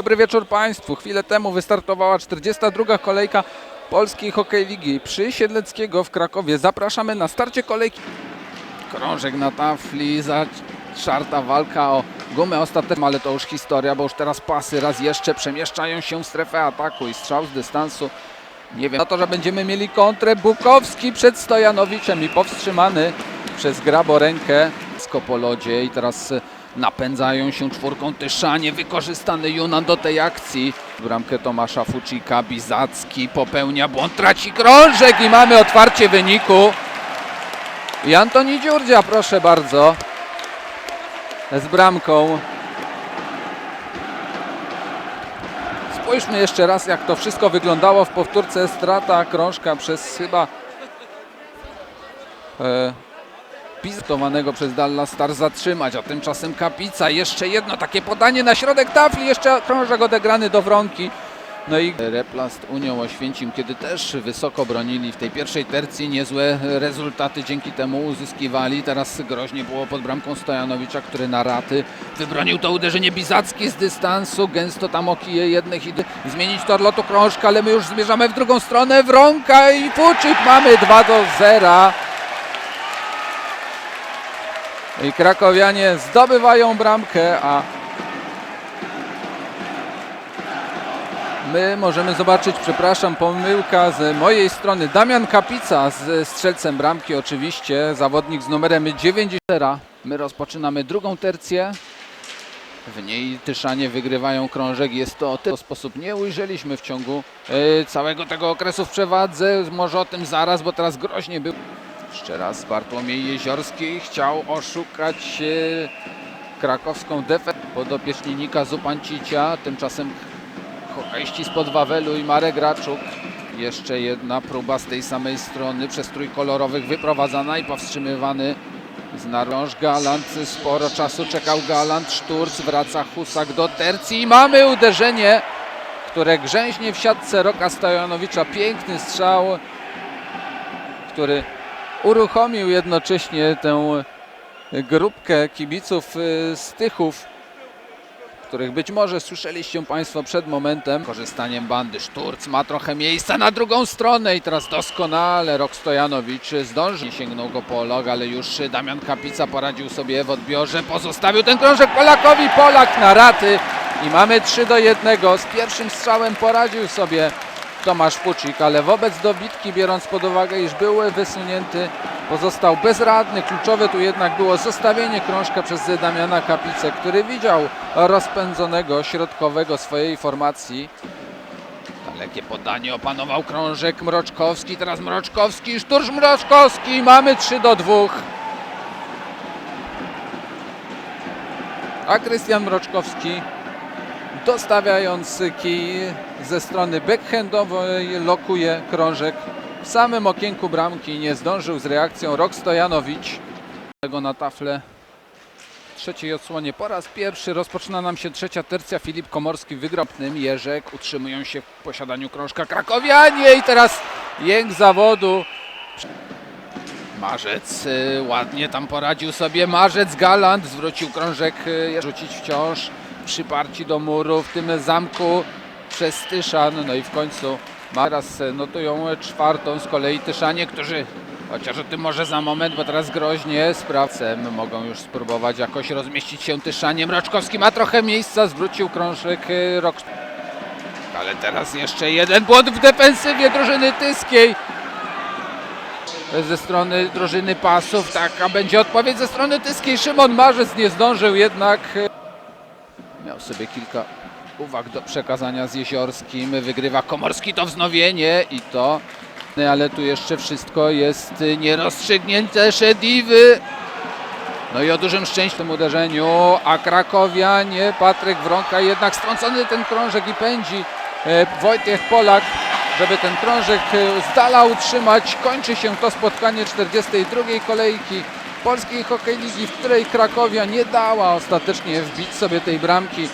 Dobry wieczór Państwu. Chwilę temu wystartowała 42. kolejka Polskiej Hokej Ligi przy Siedleckiego w Krakowie. Zapraszamy na starcie kolejki. Krążek na tafli, zaczarta walka o gumę ostateczną, ale to już historia, bo już teraz pasy raz jeszcze przemieszczają się w strefę ataku i strzał z dystansu. Nie wiem, na to, że będziemy mieli kontrę. Bukowski przed Stojanowiczem i powstrzymany przez Z Kopolodzie i teraz e, napędzają się czwórką Tyszanie, wykorzystany Junan do tej akcji. Bramkę Tomasza Fucika, Bizacki popełnia błąd, traci krążek i mamy otwarcie wyniku. I Antoni Dziurdzia, proszę bardzo, z bramką. Spójrzmy jeszcze raz, jak to wszystko wyglądało w powtórce. Strata krążka przez chyba e, pistowanego przez Dallas Star zatrzymać, a tymczasem Kapica. Jeszcze jedno takie podanie na środek tafli, jeszcze krążek odegrany do wronki. No i Replast Unią Oświęcim, kiedy też wysoko bronili w tej pierwszej tercji, niezłe rezultaty dzięki temu uzyskiwali. Teraz groźnie było pod bramką Stojanowicza, który na raty wybronił to uderzenie Bizacki z dystansu. Gęsto tam okije jednych i zmienić tor krążka, ale my już zmierzamy w drugą stronę. Wronka i Puczyk mamy 2 do 0. I krakowianie zdobywają bramkę, a my możemy zobaczyć, przepraszam, pomyłka z mojej strony. Damian Kapica z strzelcem bramki oczywiście, zawodnik z numerem 90. My rozpoczynamy drugą tercję. W niej Tyszanie wygrywają krążek. Jest to w sposób nie ujrzeliśmy w ciągu e, całego tego okresu w przewadze. Może o tym zaraz, bo teraz groźnie był. Jeszcze raz Bartłomiej Jeziorski chciał oszukać e, krakowską defensywę podopiecznika Zupancicia. Tymczasem hokeiści spod Wawelu i Marek Raczuk. Jeszcze jedna próba z tej samej strony przez trójkolorowych wyprowadzana i powstrzymywany z narąż Galant. Sporo czasu czekał Galant. Szturc wraca Husak do tercji i mamy uderzenie, które grzęźnie w siatce Roka Stojanowicza. Piękny strzał, który uruchomił jednocześnie tę grupkę kibiców y, z Tychów, których być może słyszeliście Państwo przed momentem. Korzystaniem bandy Szturc ma trochę miejsca na drugą stronę i teraz doskonale Rok Stojanowicz zdążył. Nie sięgnął go Polak, ale już Damian Kapica poradził sobie w odbiorze. Pozostawił ten krążek Polakowi. Polak na raty i mamy 3 do 1. Z pierwszym strzałem poradził sobie Tomasz Pucik, ale wobec dobitki, biorąc pod uwagę, iż był wysunięty, pozostał bezradny. Kluczowe tu jednak było zostawienie krążka przez Damiana Kapicę, który widział rozpędzonego środkowego swojej formacji. Dalekie podanie opanował krążek Mroczkowski, teraz Mroczkowski, szturz Mroczkowski, mamy 3 do 2. A Krystian Mroczkowski dostawiając kij ze strony backhandowej lokuje krążek. W samym okienku bramki nie zdążył z reakcją Rok Stojanowicz. Tego na tafle trzeciej odsłonie po raz pierwszy rozpoczyna nam się trzecia tercja. Filip Komorski wygrał tym. Jerzek utrzymują się w posiadaniu krążka Krakowianie i teraz jęk zawodu. Marzec y, ładnie tam poradził sobie. Marzec Galant zwrócił krążek y, rzucić wciąż przyparci do muru w tym zamku przez Tyszan. No i w końcu teraz notują czwartą z kolei Tyszanie, którzy chociaż o tym może za moment, bo teraz groźnie sprawcem mogą już spróbować jakoś rozmieścić się Tyszanie. Mroczkowski ma trochę miejsca, zwrócił krążek e, rok. Ale teraz jeszcze jeden błąd w defensywie drużyny Tyskiej. Ze strony drużyny pasów, taka będzie odpowiedź ze strony Tyskiej. Szymon Marzec nie zdążył jednak Miał sobie kilka uwag do przekazania z Jeziorskim. Wygrywa Komorski to wznowienie i to, ale tu jeszcze wszystko jest nierozstrzygnięte. Szediwy. No i o dużym szczęściu w tym uderzeniu, a Krakowianie, Patryk Wronka jednak strącony ten krążek i pędzi e, Wojciech Polak, żeby ten krążek e, z dala utrzymać. Kończy się to spotkanie 42. kolejki Polskiej Hokej Ligi, w której Krakowia nie dała ostatecznie wbić sobie tej bramki.